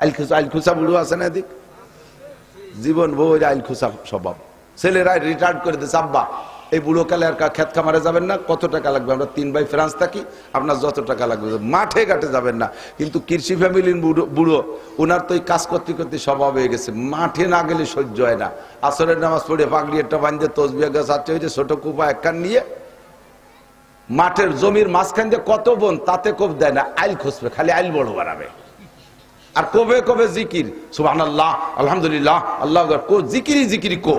আইল আইল খুসা বুড়ো আছে না এদিক? জীবন বই আইল খুসা স্বভাব। ছেলেরা রিটায়ার্ড করে দিচ্ছে আব্বা, এই বুড়ো কালে আর খেত খামারে যাবেন না? কত টাকা লাগবে? আমরা তিন ভাই ফ্রান্স থাকি, আপনার যত টাকা লাগবে, মাঠে ঘাটে যাবেন না। কিন্তু কৃষি ফ্যামিলির বুড়ো বুড়ো ওনার তো এই কাজ করতে করতে স্বভাব হয়ে গেছে। মাঠে না গেলে সহ্য হয় না। আসরের নামাজ পড়ে পাগড়ি একটা বান্ধে তসবিয়া গাছ আছে যে ছোট কুপা একখান নিয়ে মাঠের জমির মাঝখান দিয়ে কত বোন, তাতে কোপ দেয় না, আইল খুঁজবে খালি আইল বড় বানাবে। আর কবে কবে জিকির? সুবাহ আল্লাহ আলহামদুলিল্লাহ আল্লাহ জিকিরি জিকিরি কো।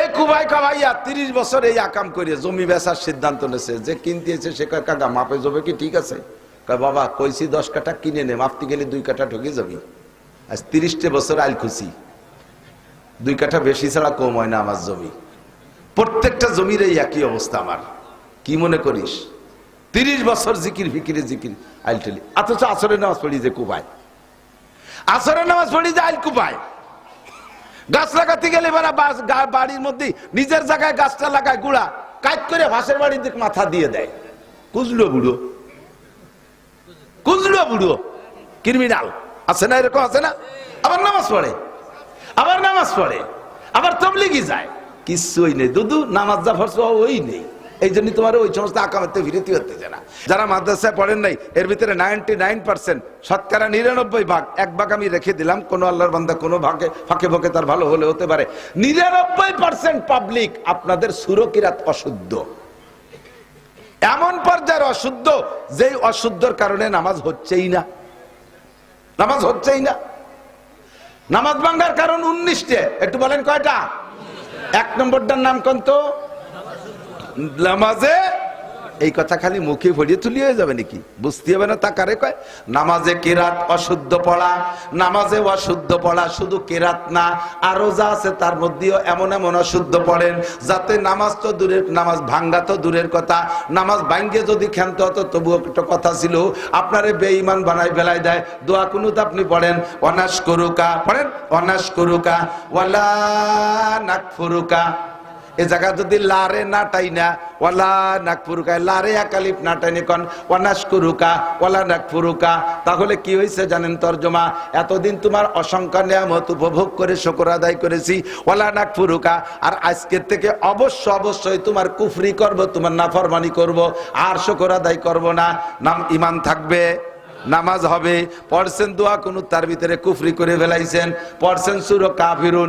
এই কুবাই কামাইয়া, তিরিশ বছর এই আকাম করে জমি বেচার সিদ্ধান্ত নেছে। যে কিনতে এসে সে কয়, কাকা, মাপে যাবে কি ঠিক আছে? কয়, বাবা, কইছি দশ কাঠা কিনে নে, মাপতে গেলে দুই কাঠা ঠকে যাবি। আজ তিরিশটে বছর আইল খুশি। দুই কাঠা বেশি ছাড়া কম হয় না আমার জমি। প্রত্যেকটা জমির এই একই অবস্থা আমার। কি মনে করিস? তিরিশ বছর জিকির, ফিকিরে জিকির, আইল টেলি অথচ আসরের নামাজ পড়ি যে কুবায়। আসরের নামাজ পড়ি যে আইল কুবায়। গাছ লাগাতে গেলে এবার বাড়ির মধ্যে নিজের জায়গায় গাছটা লাগায় গুড়া কাজ করে ভাসের বাড়ির দিকে মাথা দিয়ে দেয়। কুজলো বুড়ো। কুজলো বুড়ো। ক্রিমিনাল। আছে না এরকম আছে না? আবার নামাজ পড়ে। আবার নামাজ পড়ে। আবার তবলিগি যায়। কিচ্ছুই নেই। দুদু নামাজ যা ফরস ওই নেই। এই জন্য তোমার ওই সমস্ত আকামাতে বিরতি হতেছে না। যারা মাদ্রাসায় পড়েন নাই, এর ভিতরে নাইনটি নাইন পার্সেন্ট শতকরা নিরানব্বই ভাগ, এক ভাগ আমি রেখে দিলাম, কোন আল্লাহর বান্ধা কোনো ভাগে, ফাঁকে ফাঁকে তার ভালো হলে হতে পারে। নিরানব্বই পার্সেন্ট পাবলিক আপনাদের সুরকিরাত অশুদ্ধ। এমন পর্যায়ের অশুদ্ধ, যেই অশুদ্ধর কারণে নামাজ হচ্ছেই না। নামাজ হচ্ছেই না। নামাজ ভাঙ্গার কারণ উনিশটে, একটু বলেন কয়টা? এক নম্বরটার নাম কোন তো? নামাজে? এই কথা খালি মুখে ভরিয়ে তুলি হয়ে যাবে নাকি? বুঝতে হবে না তা কারে কয়? নামাজে কেরাত অশুদ্ধ পড়া, নামাজে অশুদ্ধ পড়া শুধু কেরাত না, আরও যা আছে তার মধ্যেও এমন এমন অশুদ্ধ পড়েন, যাতে নামাজ তো দূরের, নামাজ ভাঙ্গা তো দূরের কথা, নামাজ ভাঙ্গে যদি ক্ষান্ত হতো তবুও একটা কথা ছিল, আপনারে বেঈমান বানাই বেলায় দেয়, দোয়া কুনুত আপনি পড়েন অনাস করুকা, পড়েন অনাস করুকা, ওয়ালা নাকফুরুকা। এ জায়গা যদি লারে না টাই না ওয়ালা নাকফুরুকা, লারে একালিপ না টাইনি কন ওয়ানাস কুরুকা ওয়ালা নাকফুরুকা। তাহলে কি হয়েছে জানেন তর্জমা? এতদিন তোমার অসংখ্য নিয়ামত উপভোগ করে, শকর আদায় করেছি, ওয়ালা নাগপুরুকা আর আজকের থেকে অবশ্য অবশ্যই তোমার কুফরি করব, তোমার নাফরমানি করব, আর শুকর আদায় করব না। নাম ইমান থাকবে। নামাজ হবে। পড়ছেন দোয়া কোন তার ভিতরে কুফরি করে ফেলাইছেন। পড়ছেন সুর কাফিরুন।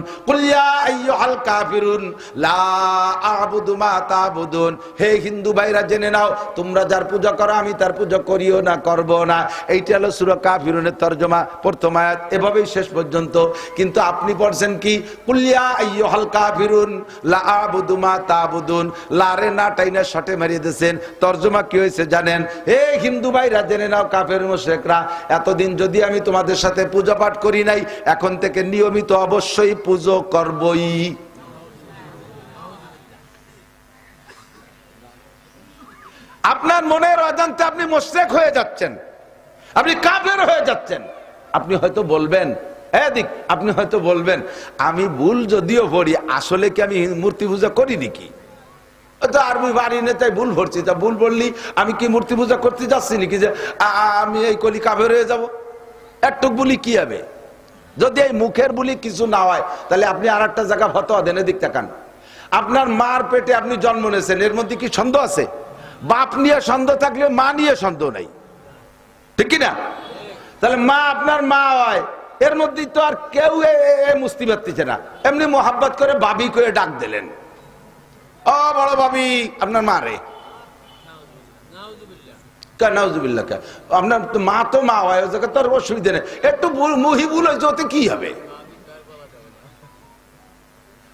কাফিরুন, লা হে হিন্দু ভাইরা, জেনে নাও, তোমরা যার পূজা করো, আমি তার পূজা করিও না, করব না। এইটা হলো সুর কাফিরুনের তর্জমা, প্রথম আয়াত, এভাবেই শেষ পর্যন্ত। কিন্তু আপনি পড়ছেন কি? কুলিয়া আইয়ুহাল কাফিরুন, লা আবুদু তাবুদুন। লারে না টাইনা শটে মারিয়ে দিয়েছেন। তর্জমা কি হয়েছে জানেন? হে হিন্দু ভাইরা, জেনে নাও, কাফের মুশরিকরা এতদিন যদি আমি তোমাদের সাথে পূজা পাঠ করি নাই, এখন থেকে নিয়মিত অবশ্যই পুজো করবই। আপনার মনের অজান্তে আপনি মোশরেক হয়ে যাচ্ছেন। আপনি কাফের হয়ে যাচ্ছেন। আপনি হয়তো বলবেন হ্যাঁ দিক, আপনি হয়তো বলবেন, আমি ভুল যদিও পড়ি, আসলে কি আমি মূর্তি পূজা করি নাকি তো বাড়ি নেই তাই ভুল ভরছি। তা ভুল বললি, আমি কি মূর্তি পূজা করতে যাচ্ছি নাকি যে আমি এই কলি কাফের হয়ে যাব? একটুক বলি কি হবে? যদি এই মুখের বলি কিছু না হয়, তাহলে আপনি আর একটা জায়গা ফতোয়া দেন, এদিক তাকান। আপনার মার পেটে আপনি জন্ম নিয়েছেন, এর মধ্যে কি সন্দেহ আছে? বাপ নিয়ে সন্দেহ থাকলে মা নিয়ে সন্দেহ নাই। ঠিক কি না তাহলে মা আপনার মা হয়, এর মধ্যে তো আর কেউ মুস্তি পারতেছে না। এমনি মোহাব্বত করে বাবি করে ডাক দিলেন। ও বড় ভাবি, আপনার মা রে। কা, নাউজুবিল্লাহ আপনার মা তো মা হয় তোর অসুবিধা নেই। একটু ভুল- মুহি ভুল হয়েছে কি হবে?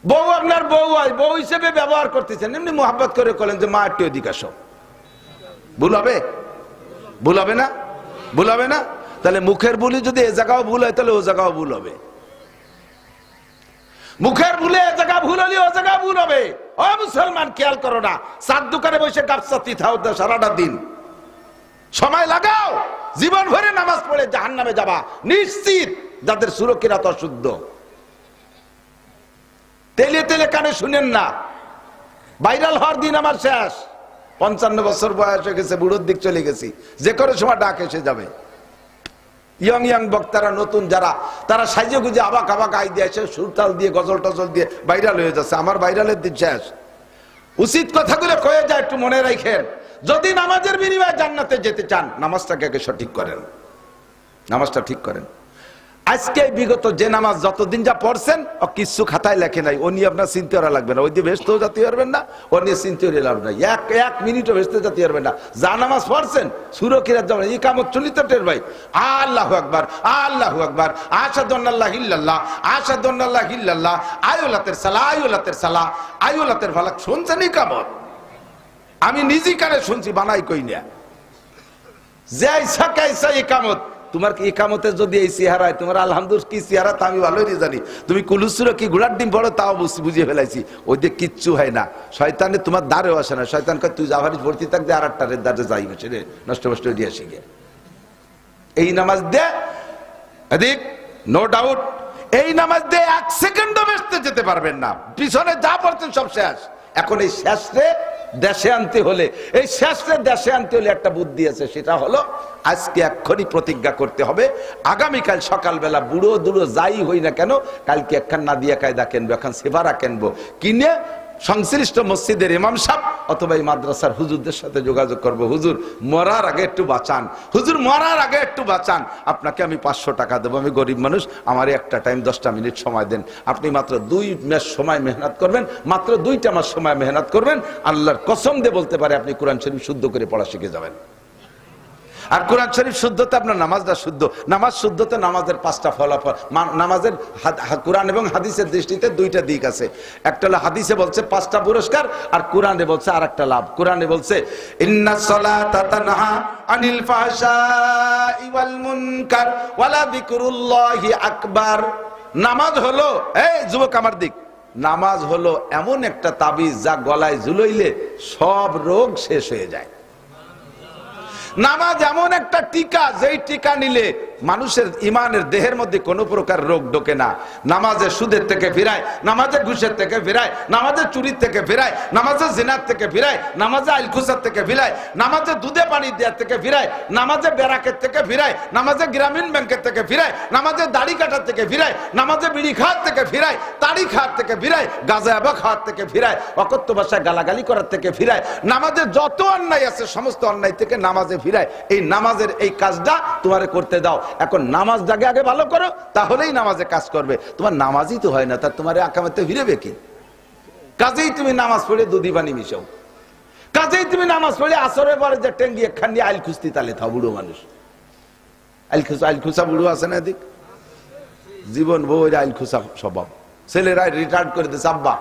বউ আপনার বউ হয় বউ হিসেবে ব্যবহার করতেছেন। এমনি মোহাব্বত করে করলেন যে, মা, একটু এদিকে আসো। ভুল হবে? ভুল হবে না? ভুল হবে না? তাহলে মুখের ভুলি যদি এ জায়গাও ভুল হয়, তাহলে ও জায়গাও ভুল হবে। মুখের ভুলে জায়গা ভুল হলে ও জায়গা ভুল হবে। ও মুসলমান, খেয়াল করো না। সাত দোকানে বসে কাপসাতি থাও সারাটা দিন। সময় লাগাও। জীবন ভরে নামাজ পড়ে জাহান নামে যাবা। নিশ্চিত যাদের সুরক্ষিরাত অশুদ্ধ। তেলে তেলে কানে শুনেন না। ভাইরাল হওয়ার দিন আমার শেষ। পঞ্চান্ন বছর বয়স হয়ে গেছে, বুড়োর দিক চলে গেছি। যে কোনো সময় ডাক এসে যাবে। ইয়ং ইয়ং বক্তারা নতুন যারা, তারা সাইজে গুজে আবাক আবাক আই দিয়ে এসে সুরতাল দিয়ে, গজল টজল দিয়ে ভাইরাল হয়ে যাচ্ছে। আমার ভাইরালের দিন শেষ। উচিত কথাগুলো কয়ে যায়, একটু মনে রাখেন। যদি নামাজের বিনিময়ে জান্নাতে যেতে চান, নামাজটাকে সঠিক করেন। নামাজটা ঠিক করেন। আজকে বিগত যে নামাজ যতদিন যা পড়ছেন, ও কিছু খাতায় লেখে নাই। ও নিয়ে আপনার চিনতে করা লাগবে না। ওই দিয়ে ব্যস্ত যাতে পারবেন না, ও নিয়ে চিনতে লাভ নাই এক এক মিনিটও ব্যস্ত যাতে পারবেন না। যা নামাজ পড়ছেন সুরক্ষিরাত যাবেন এই কামত চলিত টের ভাই। আল্লাহ আকবার আল্লাহ আকবার। আসাদুল্লাহ হিল্লাল্লাহ আসাদুল্লাহ হিল্লাল্লাহ আয়োলাতের সালা আয়োলাতের সালা। আয়োলাতের ফালাক, শুনছেন এই কামত আমি নিজে কানে শুনছি, বানাই কই না যে আইসা কাইসা একামত তোমার কি একামতের যদি এই চেহারায় তোমার আলহামদুল কি চেহারা তা আমি ভালোই জানি। তুমি কুলুসুর কি গুড়ার ডিম পড়ো তাও বুঝ- বুঝিয়ে ফেলাইছি। ওই দিয়ে কিচ্ছু হয় না। শয়তানে তোমার দ্বারেও আসে না। শয়তান কয়, তুই যাভারি ভর্তি থাক যে আর একটা দ্বারে যাই রে। নষ্ট নষ্ট দিয়ে আসি গে। এই নামাজ দে। এদিক নো ডাউট এই নামাজ দিয়ে এক সেকেন্ডও বেসতে যেতে পারবেন না। পিছনে যা পড়ছেন সব শেষ। এখন এই শেষে দেশে আনতে হলে, এই শেষে দেশে আনতে হলে একটা বুদ্ধি আছে, সেটা হলো আজকে এক্ষুনি প্রতিজ্ঞা করতে হবে। আগামীকাল সকালবেলা বুড়ো দুড়ো যাই হই না কেন, কালকে একখান নাদিয়া কায়দা কিনবো এখন সেবারা কিনবো। কিনে সংশ্লিষ্ট মসজিদের ইমাম সাহ অথবা এই মাদ্রাসার হুজুরদের সাথে যোগাযোগ করব। হুজুর, মরার আগে একটু বাঁচান। হুজুর, মরার আগে একটু বাঁচান। আপনাকে আমি পাঁচশো টাকা দেবো। আমি গরিব মানুষ, আমার একটা টাইম দশটা মিনিট সময় দেন। আপনি মাত্র দুই মাস সময় মেহনত করবেন, মাত্র দুইটা মাস সময় মেহনত করবেন। আল্লাহর কসম দিয়ে বলতে পারে আপনি কোরআন শরীফ শুদ্ধ করে পড়া শিখে যাবেন। আর কোরআন শরীফ শুদ্ধতে আপনার নামাজটা শুদ্ধ। নামাজ শুদ্ধতে নামাজের পাঁচটা ফলাফল। নামাজের কোরআন এবং হাদিসের দৃষ্টিতে দুইটা দিক আছে। একটা হলো হাদিসে বলছে পাঁচটা পুরস্কার, আর কোরআনে বলছে আর একটা লাভ। কোরআনে বলছে ওয়াল নামাজ হলো, এই যুবক আমার দিক, নামাজ হলো এমন একটা তাবিজ যা গলায় ঝুলইলে সব রোগ শেষ হয়ে যায়। নামাজ এমন একটা টিকা যেই টিকা নিলে মানুষের ইমানের দেহের মধ্যে কোনো প্রকার রোগ ঢোকে না নামাজে সুদের থেকে ফিরায় নামাজে ঘুষের থেকে ফিরায় নামাজে চুরির থেকে ফিরায় নামাজে জিনার থেকে ফিরায় নামাজে আইলখুসার থেকে ফিরায় নামাজে দুধে পানি দেওয়ার থেকে ফিরায় নামাজে বেরাকের থেকে ফিরায় নামাজে গ্রামীণ ব্যাংকের থেকে ফিরায় নামাজে দাড়ি কাটার থেকে ফিরায় নামাজে বিড়ি খাওয়ার থেকে ফিরায় তাড়ি খাওয়ার থেকে ফিরায় গাজা আবা খাওয়ার থেকে ফিরায় অকত্য ভাষায় গালাগালি করার থেকে ফিরায় নামাজে যত অন্যায় আছে সমস্ত অন্যায় থেকে নামাজে ফিরায় এই নামাজের এই কাজটা তোমারে করতে দাও এখন নামাজ জাগে আগে ভালো করো, তাহলেই নামাজে কাজ করবে। তোমার নামাজই তো হয় না তার তোমার আকামাতে ফিরেবে কি? কাজেই তুমি নামাজ পড়ে দুধি পানি মিশাও। কাজেই তুমি নামাজ পড়ে আসরের পরে যে টেঙ্গি একখান দিয়ে আইল খুস্তি তালে থাও বুড়ো মানুষ। আইল খুসা আইল খুসা বুড়ো আছে না এদিক? জীবন বউ আইল খুসা স্বভাব। ছেলেরা রিটায়ার্ড করে দিচ্ছে আব্বা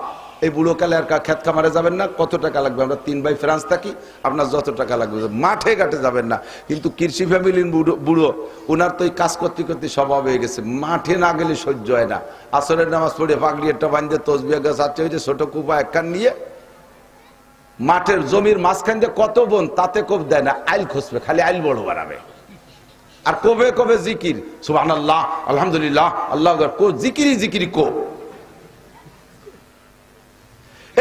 এই বুড়ো কালে আর খেত খামারে যাবেন না। কত টাকা লাগবে? আমরা তিন ভাই ফ্রান্স থাকি, আপনার যত টাকা লাগবে। মাঠে ঘাটে যাবেন না। কিন্তু কৃষি ফ্যামিলির বুড়ো বুড়ো ওনার তো এই কাজ করতে করতে স্বভাব হয়ে গেছে। মাঠে না গেলে সহ্য হয় না। আসরের নামাজ পড়ে পাগড়ি একটা বান্ধে তসবিয়া গাছ আছে, ওই যে ছোট কুপা একখান নিয়ে মাঠের জমির মাঝখান দিয়ে কত বোন, তাতে কোপ দেয় না, আইল খুঁজবে খালি আইল বড় বাড়াবে। আর কবে কবে জিকির। সুবাহ আল্লাহ আলহামদুলিল্লাহ আল্লাহ জিকিরি জিকিরি কো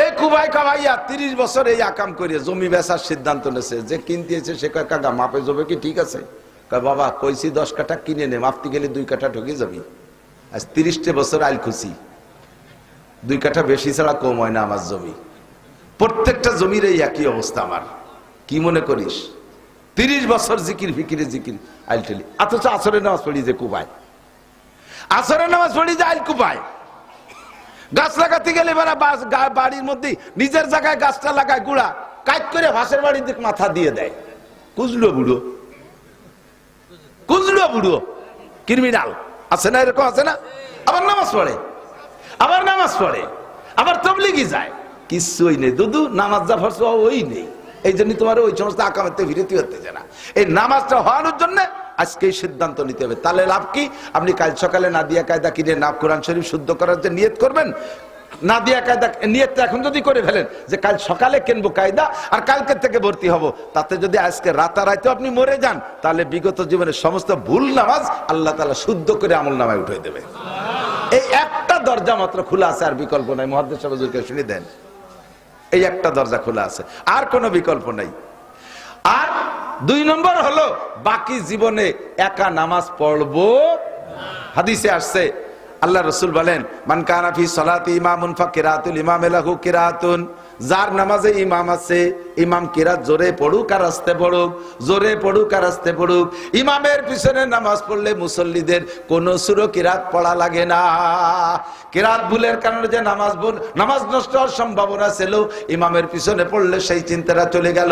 এই কুবাই কামাইয়া তিরিশ বছর এই আকাম করে জমি বেচার সিদ্ধান্ত নেছে। যে কিনতেছে সে কয়, কাকা, মাপে জমি কি? ঠিক আছে। কয়, বাবা, কইছি দশ কাঠা কিনে নে, মাপতে গেলে দুই কাঠা ঢুকে যাবি। আজ তিরিশটা বছর আইল খুশি। দুই কাঠা বেশি ছাড়া কম হয় না আমার জমি। প্রত্যেকটা জমির এই একই অবস্থা আমার। কি মনে করিস? তিরিশ বছর জিকির, ফিকিরে জিকির, আইল ঠেলি। অথচ আসরে নামাজ পড়ি যে কুবায়। আসরে নামাজ পড়ি যে আইল কুবায়। গাছ লাগাতে গেলে বাস- বাড়ির মধ্যে নিজের জায়গায় গাছটা লাগায় গুড়া কাজ করে ভাসের বাড়ির দিকে মাথা দিয়ে দেয়। কুজলো বুড়ো। কুজলো বুড়ো। ক্রিমিনাল। আছে না এরকম আছে না? আবার নামাজ পড়ে। আবার নামাজ পড়ে। আবার তবলিগি যায়। কিছুই নেই। দুদু, নামাজ যা ফরস ওই নেই। এই জন্য তোমার ওই সমস্ত আকামাতে বিরতি হতে না। এই নামাজটা হওয়ানোর জন্য আজকে এই সিদ্ধান্ত নিতে হবে। তাহলে লাভ কি? আপনি কাল সকালে নাদিয়া কায়দা কিনে না কোরআন শরীফ শুদ্ধ করার যে নিয়ত করবেন, নাদিয়া কায়দা নিয়তটা এখন যদি করে ফেলেন যে কাল সকালে কিনবো কায়দা আর কালকে থেকে ভর্তি হব, তাতে যদি আজকে রাতারাইতে আপনি মরে যান, তাহলে বিগত জীবনের সমস্ত ভুল নামাজ আল্লাহ তালা শুদ্ধ করে আমল নামায় উঠে দেবে। এই একটা দরজা মাত্র খোলা আছে, আর বিকল্প নাই। মহাদেশ শুনে দেন। এই একটা দরজা খোলা আছে। আর কোনো বিকল্প নাই। আর দুই নম্বর হলো, বাকি জীবনে একা নামাজ পড়ব হাদিসে আসছে, আল্লাহ রসুল বলেন, মান কানাফি সলাতি ইমামুন ফা কিরাতুল ইমাম এলাহু কিরাতুন। যার নামাজে ইমাম আছে ইমাম কিরাত জোরে পড়ুক আর আসতে পড়ুক, জোরে পড়ুক আর আসতে পড়ুক। ইমামের পিছনে নামাজ পড়লে মুসল্লিদের কোন সুরো কিরাত পড়া লাগে না। কিরাত ভুলের কারণে যে নামাজ ভুল, নামাজ নষ্ট হওয়ার সম্ভাবনা ছিল, ইমামের পিছনে পড়লে সেই চিন্তাটা চলে গেল।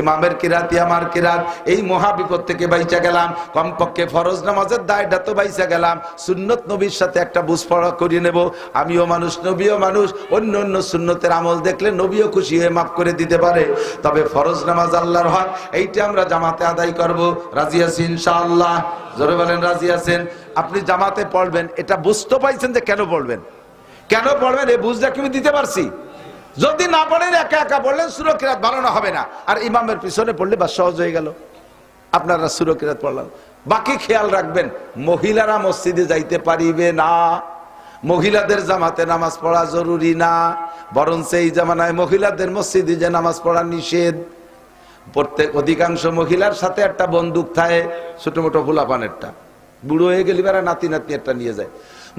ইমামের কিরাতি আমার কিরাত, এই মহা বিপদ থেকে বাইচা গেলাম, কমপক্ষে ফরজ নামাজের দায়টা তো বাইচা গেলাম। সুন্নত নবীর সাথে একটা বুঝ পড়া করিয়ে নেব। আমিও মানুষ, নবীও মানুষ, অন্য অন্য সুন্নতের আমল দেখলে নবীও খুশি হয়ে মাফ করে দিতে পারে। তবে ফরজ নামাজ আল্লাহর হক। এইটা আমরা জামাতে আদায় করব। রাজি আছি ইনশাআল্লাহ। জোরে বলেন, রাজি আছেন? আপনি জামাতে পড়বেন, এটা বুঝতে পাইছেন যে কেন পড়বেন? কেন পড়বেন? এই বুঝটা কি দিতে পারছি? যদি না পড়েন, একা একা পড়লেন সুরক্ষিরাত ভালো না হবে না। আর ইমামের পিছনে পড়লে বা সহজ হয়ে গেল। আপনারা সুরক্ষিরাত পড়লাম। বাকি খেয়াল রাখবেন, মহিলারা মসজিদে যাইতে পারিবে না। মহিলাদের জামাতে নামাজ পড়া জরুরি না। বরং সেই জামানায় মহিলাদের মসজিদে যে নামাজ পড়া নিষেধ। প্রত্যেক অধিকাংশ মহিলার সাথে একটা বন্দুক থাকে, ছোট মোটো ফুলাপানেরটা বুড়ো হয়ে গেলি বেড়া নাতি নাতি একটা নিয়ে যায়।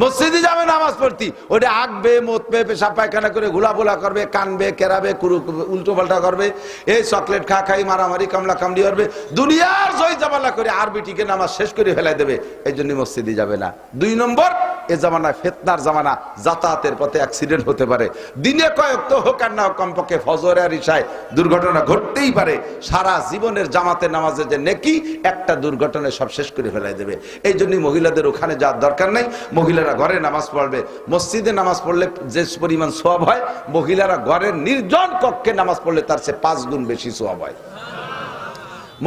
মসজিদে যাবে নামাজ পড়তি। ওটা আঁকবে, মতবে পেশা পায়খানা করে ঘোলাফোলা করবে, কানবে, কেরাবে, কুরু উল্টো পাল্টা করবে এই চকলেট খা, খাই, মারামারি, কামলা কামড়ি করবে। দুনিয়ার জয় জামালা করে আরবিটিকে নামাজ শেষ করে ফেলাই দেবে। এই জন্য মসজিদে যাবে না। দুই নম্বর এ জামানায় ফেতনার জামানা যাতায়াতের পথে অ্যাক্সিডেন্ট হতে পারে। দিনে কয়েক তো হোক আর না কমপক্ষে ফজর আর ইশায় দুর্ঘটনা ঘটতেই পারে। সারা জীবনের জামাতে নামাজে যে নেকি, একটা দুর্ঘটনায় সব শেষ করে ফেলাই দেবে। এই জন্যই মহিলাদের ওখানে যাওয়ার দরকার নেই। মহিলারা ঘরে নামাজ পড়বে। মসজিদে নামাজ পড়লে যে পরিমাণ সোয়াব হয়, মহিলারা ঘরের নির্জন কক্ষে নামাজ পড়লে তার চেয়ে পাঁচ গুণ বেশি সোয়াব হয়।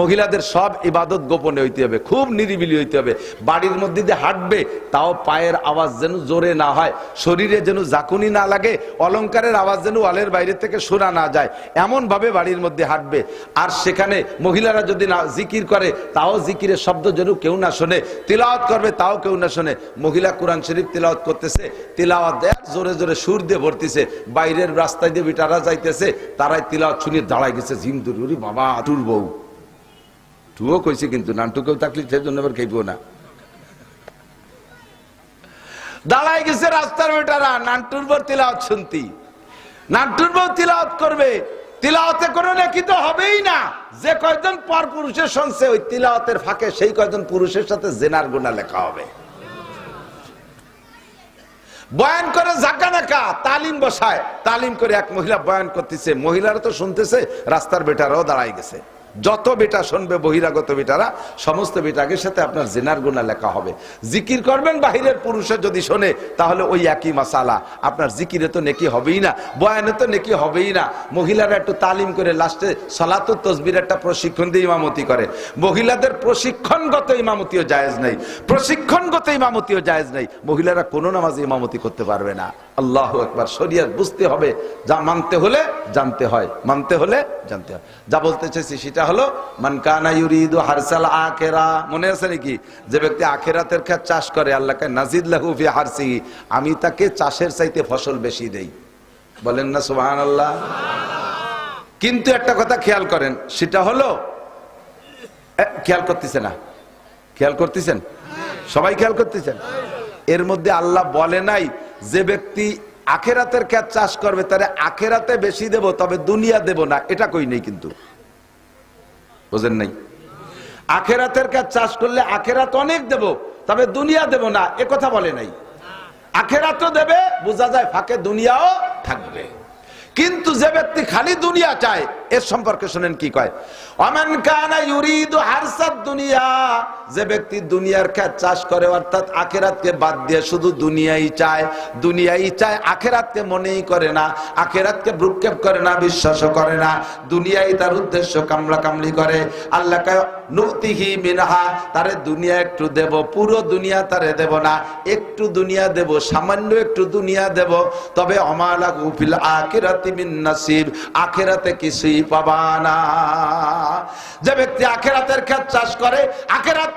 মহিলাদের সব ইবাদত গোপনে হইতে হবে, খুব নিরিবিলি হইতে হবে। বাড়ির মধ্যে দিয়ে হাঁটবে, তাও পায়ের আওয়াজ যেন জোরে না হয়, শরীরে যেন জাকুনি না লাগে অলংকারের আওয়াজ যেন ওয়ালের বাইরে থেকে শোনা না যায়, এমনভাবে বাড়ির মধ্যে হাঁটবে। আর সেখানে মহিলারা যদি না জিকির করে, তাও জিকিরের শব্দ যেন কেউ না শোনে, তিলাওয়াত করবে, তাও কেউ না শোনে। মহিলা কোরআন শরীফ তিলাওয়াত করতেছে, তিলাওয়াত জোরে জোরে সুর দিয়ে ভরতেছে, বাইরের রাস্তায় দিয়ে বিটারা যাইতেছে, তারাই তিলাওয়াত শুনিয়ে দাঁড়ায় গেছে ঝিম দুরি বাবা টুর বউ। টুও কইছে কিন্তু, নানটুকেও থাকলে সেই জন্য আবার খাইবো না। দাঁড়ায় গেছে রাস্তার বেটারা নান্টুর বর তিলাওয়াত শুনতি। নান্টুর বউ তিলাওয়াত করবে, তিলাওয়াতে কোনো নাকি তো হবেই না। যে কয়জন পর পুরুষের শুনছে ওই তিলাওয়াতের ফাঁকে সেই কয়জন পুরুষের সাথে জেনার গুণা লেখা হবে। বয়ান করে নাকা তালিম বসায়। তালিম করে এক মহিলা বয়ান করতেছে, মহিলারা তো শুনতেছে, রাস্তার বেটারাও দাঁড়াই গেছে। যত বেটা শুনবে, বহিরাগত বেটারা, সমস্ত বেটাকের সাথে আপনার জেনার গুণা লেখা হবে। জিকির করবেন, বাহিরের পুরুষে যদি শোনে, তাহলে ওই একই মাসালা। আপনার জিকিরে তো নেকি হবেই না, বয়ানে তো নেকি হবেই না। মহিলারা একটু তালিম করে লাস্টে সলাত তসবির একটা প্রশিক্ষণ দিয়ে ইমামতি করে। মহিলাদের প্রশিক্ষণগত ইমামতিও জায়েজ নেই। প্রশিক্ষণগত ইমামতিও জায়েজ নেই। মহিলারা কোনো নামাজে ইমামতি করতে পারবে না। আল্লাহ একবার শরিয়াত বুঝতে হবে। যা মানতে হলে জানতে হয়, মানতে হলে জানতে হয়। যা বলতে চাইছি সেটা হলো, মান আছে নাকি? যে ব্যক্তি আখেরাতের চাষ করে আল্লাহকে নাজিদ লাহু ফি হারসি আমি তাকে চাষের চাইতে ফসল বেশি দেই। বলেন না, সুবহানাল্লাহ। কিন্তু একটা কথা খেয়াল করেন, সেটা হলো খেয়াল করতেছে না? খেয়াল করতেছেন? সবাই খেয়াল করতেছেন? এর মধ্যে আল্লাহ বলে নাই, যে ব্যক্তি আখেরাতের ক্ষেত চাষ করবে, তারে আখেরাতে বেশি দেব, তবে দুনিয়া দেব না, এটা কই নেই কিন্তু? বুঝেন নাই? আখেরাতের কাজ চাষ করলে আখেরাত অনেক দেব, তবে দুনিয়া দেব না, এ কথা বলে নাই। আখেরাতও দেবে, বোঝা যায় ফাঁকে দুনিয়াও থাকবে। কিন্তু যে ব্যক্তি খালি দুনিয়া চায়, এর সম্পর্কে শোনেন কি কয়? অমেন কানা ইউরিদু হারসাদ দুনিয়া যে ব্যক্তি দুনিয়ার খেত চাষ করে, অর্থাৎ আখেরাতকে বাদ দিয়ে শুধু দুনিয়াই চায় দুনিয়াই চায়, আখেরাতকে মনেই করে না, আখেরাতকে ভ্রুক্ষেপ করে না, বিশ্বাসও করে না, দুনিয়াই তার উদ্দেশ্য কামলা কামলি করে। আল্লাহ নুতিহি মিনহা তারে দুনিয়া একটু দেব, পুরো দুনিয়া তারে দেব না, একটু দুনিয়া দেব, সামান্য একটু দুনিয়া দেব, তবে অমালা গুফিল আখিরাতি মিন নাসিব, আখিরাতে কিছুই পাবা না। যে ব্যক্তি আখেরাতের ক্ষেত চাষ করে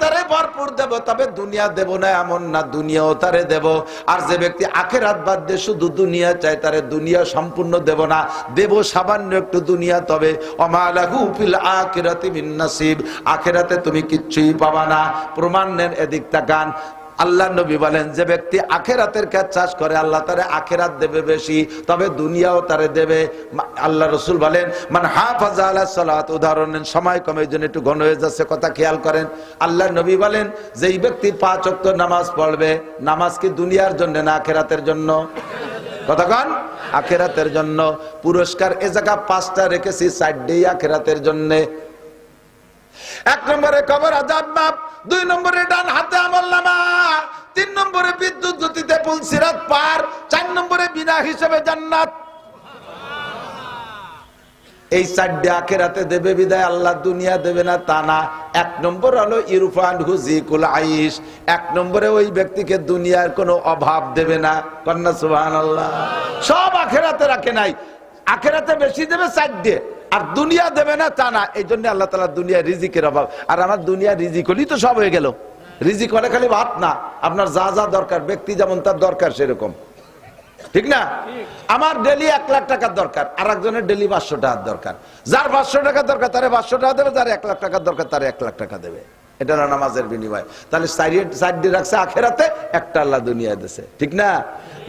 আখেরাতের ভরপুর দেব, তবে দুনিয়া দেব না এমন না, দুনিয়াও তারে দেব। আর যে ব্যক্তি আখেরাত বাদ দিয়ে শুধু দুনিয়া চায়, তারে দুনিয়া সম্পূর্ণ দেব না। দেব সামান্য একটু দুনিয়া, তবে অমালাহু ফিল আখিরাতি মিন নাসিব। আখেরাতে তুমি কিচ্ছুই পাবা না। প্রমাণ নেন এদিক তাকান আল্লাহ নবী বলেন, যে ব্যক্তি আখেরাতের কাজ চাষ করে, আল্লাহ তারে আখেরাত দেবে বেশি, তবে দুনিয়াও তারে দেবে। আল্লাহ রসুল বলেন মানে হাফাজ আল্লাহ সালাত, উদাহরণ সময় কমে জন্য একটু ঘন হয়ে যাচ্ছে, কথা খেয়াল করেন। আল্লাহ নবী বলেন যে এই ব্যক্তি পাঁচ অক্ত নামাজ পড়বে, নামাজ কি দুনিয়ার জন্য না আখেরাতের জন্য? কতক্ষণ আখেরাতের জন্য। পুরস্কার এ জায়গা পাঁচটা রেখেছি সাইডেই আখেরাতের জন্যে। এক নম্বরে কবর আজাব দুই নম্বরে ডান হাতে আমল নামা, তিন নম্বরে বিদ্যুৎ জ্যোতিতে পুল সিরাত পার, চার নম্বরে বিনা হিসেবে জান্নাত। এই চারটে আখেরাতে দেবে বিদায়, আল্লাহ দুনিয়া দেবে না, তা না। এক নম্বর হলো ইরফান হুজিকুল আইস এক নম্বরে ওই ব্যক্তিকে দুনিয়ার কোনো অভাব দেবে না। কন্যা সুবাহ আল্লাহ সব আখেরাতে রাখে নাই। আখেরাতে বেশি দেবে চারটে। আর দুনিয়া দেবে না তা না, এই জন্য আল্লাহ তালা দুনিয়া রিজিকের অভাব। আর আমার দুনিয়া রিজিক হলেই তো সব হয়ে গেল। রিজিক হলে খালি ভাত না, আপনার যা যা দরকার, ব্যক্তি যেমন তার দরকার সেরকম। ঠিক না? আমার ডেলি এক লাখ টাকার দরকার আর একজনের ডেলি পাঁচশো টাকার দরকার। যার পাঁচশো টাকার দরকার, তারে পাঁচশো টাকা দেবে, যার এক লাখ টাকার দরকার, তারে এক লাখ টাকা দেবে। এটা হলো নামাজের বিনিময়। তাহলে দিয়ে রাখছে আখেরাতে, একটা আল্লাহ দুনিয়ায় দেশে ঠিক না?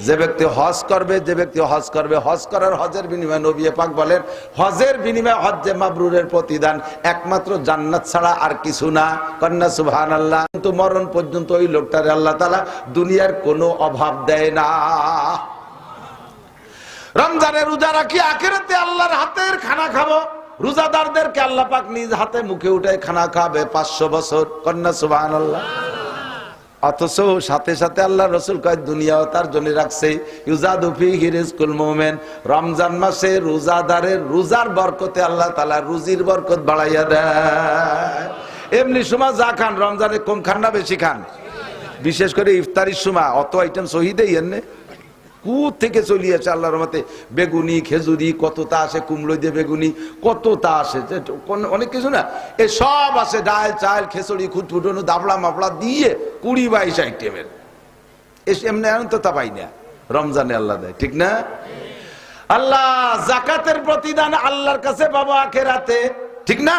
যে ব্যক্তি হজ করবে, যে ব্যক্তি হজ করবে, হজ করার হজের বিনিময় নবী পাক বলেন, হজের বিনিময় হজ্জে মাবরুরের প্রতিদান একমাত্র জান্নাত ছাড়া আর কিছু না। কন্যা সুবহান আল্লাহ কিন্তু মরণ পর্যন্ত ওই লোকটারে আল্লাহ তালা দুনিয়ার কোনো অভাব দেয় না। রমজানের রোজা রাখি, আখেরাতে আল্লাহর হাতের খানা খাব। রোজাদারদেরকে আল্লাহ পাক নিজ হাতে মুখে উঠে খানা খাবে পাঁচশো বছর? কন্যা সুবাহ আল্লাহ অথচ সাথে সাথে আল্লাহ রসুল কয়, দুনিয়াও তার জন্য রাখছে। ইউজাদুফি হিরিজকুল মোমেন। রমজান মাসে রোজাদারের রোজার বরকতে আল্লাহ তালা রুজির বরকত বাড়াইয়া দেয়। এমনি সময় যা খান, রমজানে কম খান না বেশি খান? বিশেষ করে ইফতারির সময়, অত আইটেম শহীদেই এনে কু থেকে চলিয়েছে আল্লাহর মতে বেগুনি, খেজুরি, কত তা আসে কুমড়ো দিয়ে বেগুনি, কত তা আসে অনেক কিছু না? এ সব আছে ডাল, চাল খেসড়ি খুটফুটনো দাবলা মাপলা দিয়ে কুড়ি বাইশ আইটেমের। এসে এমনি এখন তো তা পাই না। রমজানে আল্লাহ দেয়, ঠিক না? আল্লাহ জাকাতের প্রতিদান আল্লাহর কাছে বাবা আখেরাতে, ঠিক না?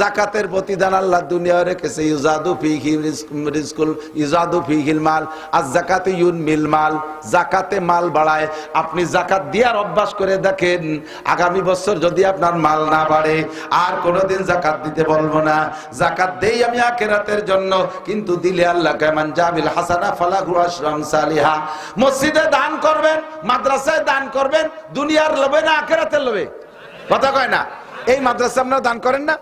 জাকাতের প্রতিদান আল্লাহ দুনিয়া রেখেছে। ইউজাদু ফিহি রিজকুল ইউজাদু ফিহিল মাল। আর জাকাতে ইউন মিল। মাল জাকাতে মাল বাড়ায়। আপনি জাকাত দেওয়ার অভ্যাস করে দেখেন, আগামী বছর যদি আপনার মাল না বাড়ে, আর কোনোদিন জাকাত দিতে বলব না। জাকাত দেই আমি আখেরাতের জন্য, কিন্তু দিলে আল্লাহ কেমন জামিল হাসানা ফালাহু আশরাম সালিহা। মসজিদে দান করবেন, মাদ্রাসায় দান করবেন, দুনিয়ার লোভে না আখেরাতের লোভে? কথা কয় না? এই মাদ্রাসা আপনারা দান করেন না?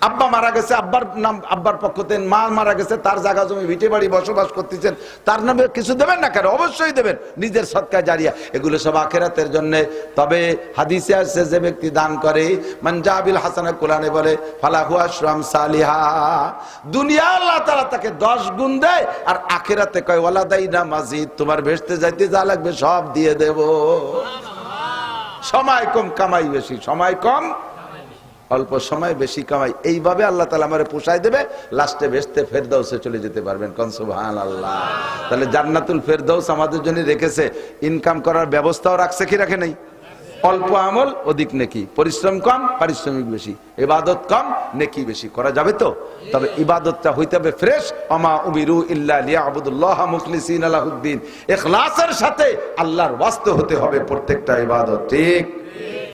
আব্বা মারা গেছে, আব্বার নাম, আব্বার পক্ষতে মা মারা গেছে, তার জায়গা জমি, ভিটে বাড়ি বসবাস করতেছেন। তার নামে কিছু দেবেন না কেন? অবশ্যই দেবেন। নিজের সৎকার জারিয়া। এগুলো সব আখেরাতের জন্য। তবে হাদিসে আসছে, যে ব্যক্তি দান করে মঞ্জাবিল হাসানা, কোরআনে বলে, ফালাহু আশরাম সালিহা। দুনিয়া আল্লাহ তাআলা তাকে 10 গুণ দেয়, আর আখেরাতে কয়, ওয়ালা দাইনা মাজিদ, তোমার ভেস্তে যাইতে যা লাগবে সব দিয়ে দেব। সময় কম কামাই বেশি, সময় কম অল্প সময় বেশি কামাই, এইভাবে আল্লাহ তালা আমার পোষায় দেবে লাস্টে বেসতে ফেরদাউসে চলে যেতে পারবেন কনসুবহান আল্লাহ তাহলে জান্নাতুল ফেরদাউস আমাদের জন্য রেখেছে ইনকাম করার ব্যবস্থাও রাখছে কি রাখে নাই? অল্প আমল, অধিক নেকি। পরিশ্রম কম, পারিশ্রমিক বেশি। ইবাদত কম, নেকি বেশি। করা যাবে তো? তবে ইবাদতটা হইতে হবে ফ্রেশ অমা উমিরু ইল্লা লিয়াবুদুল্লাহ মুখলিসিন আলাহুদ্দিন ইখলাসের সাথে আল্লাহর ওয়াস্তে হতে হবে প্রত্যেকটা ইবাদত, ঠিক?